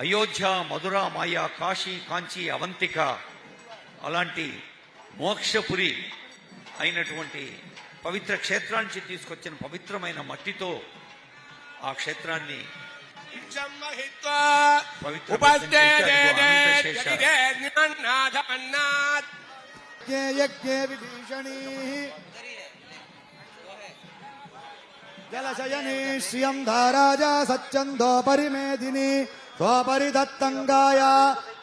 అయోధ్య మధుర మాయ కాశీ కాంచి అవంతిక అలాంటి మోక్షపురి అయినటువంటి పవిత్ర క్షేత్రానికి తీసుకొచ్చిన పవిత్రమైన మట్టితో ఆ క్షేత్రాన్ని జలశయనీ శ్రియం ధారాజ సచ్చందో పరిమేదిని. स्वपरिदत्तङ्गाय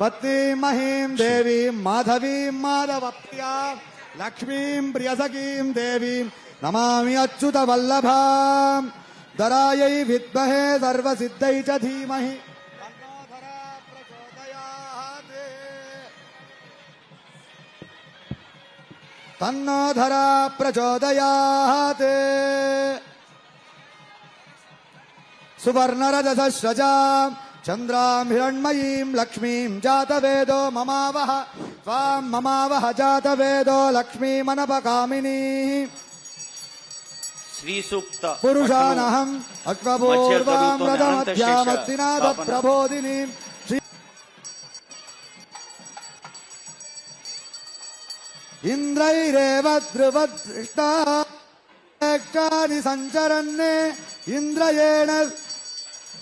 पत्नी महीम देवी माधवीं माधवप्त्या लक्ष्मीं प्रियसखीं देवीं नमामि अच्युतवल्लभां दरायै विद्महे सर्वसिद्धै च धीमहि। तन्नोधरा प्रचोदयात् सुवर्णरजसश्रजाम्। சந்திராம் ஹிரண்மயீம் லக்ஷ்மீம் ஜாதவேதோ மமாவஹ ஸ்வாம் மமாவஹ ஜாதவேதோ லக்ஷ்மீ மனபகாமினி श्रीसूक्त पुरुषानहम् अश्वपूर्वाम् रथमध्यामत्तिनाथ प्रबोधिनीम् इन्द्रैरेव ध्रुवदृष्टानि सञ्चरन् इन्द्रयेण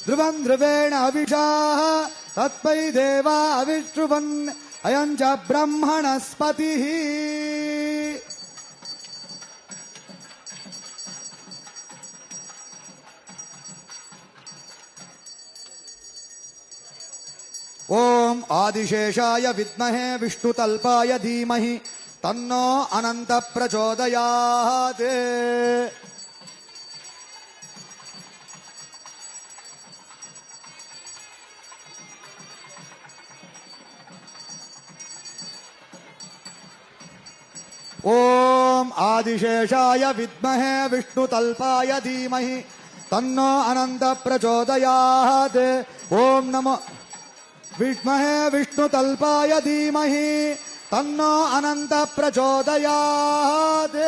ध्रुवं ध्रुवेण अविषा तत्पै देवा अविष्रुवन् अयं च ब्रह्मणस्पतिः। ओम आदिशेषाय विद्महे विष्णुतल्पाय धीमहि, तन्नो अनन्तप्रचोदयात्। ఓం ఆదిశేషాయ విద్మహే విష్ణుతల్పాయ ధీమహి తన్నో అనంత ప్రచోదయాత్. ఓం నమో విద్మహే విష్ణుతల్పాయ ధీమహి తన్నో అనంత ప్రచోదయాత్.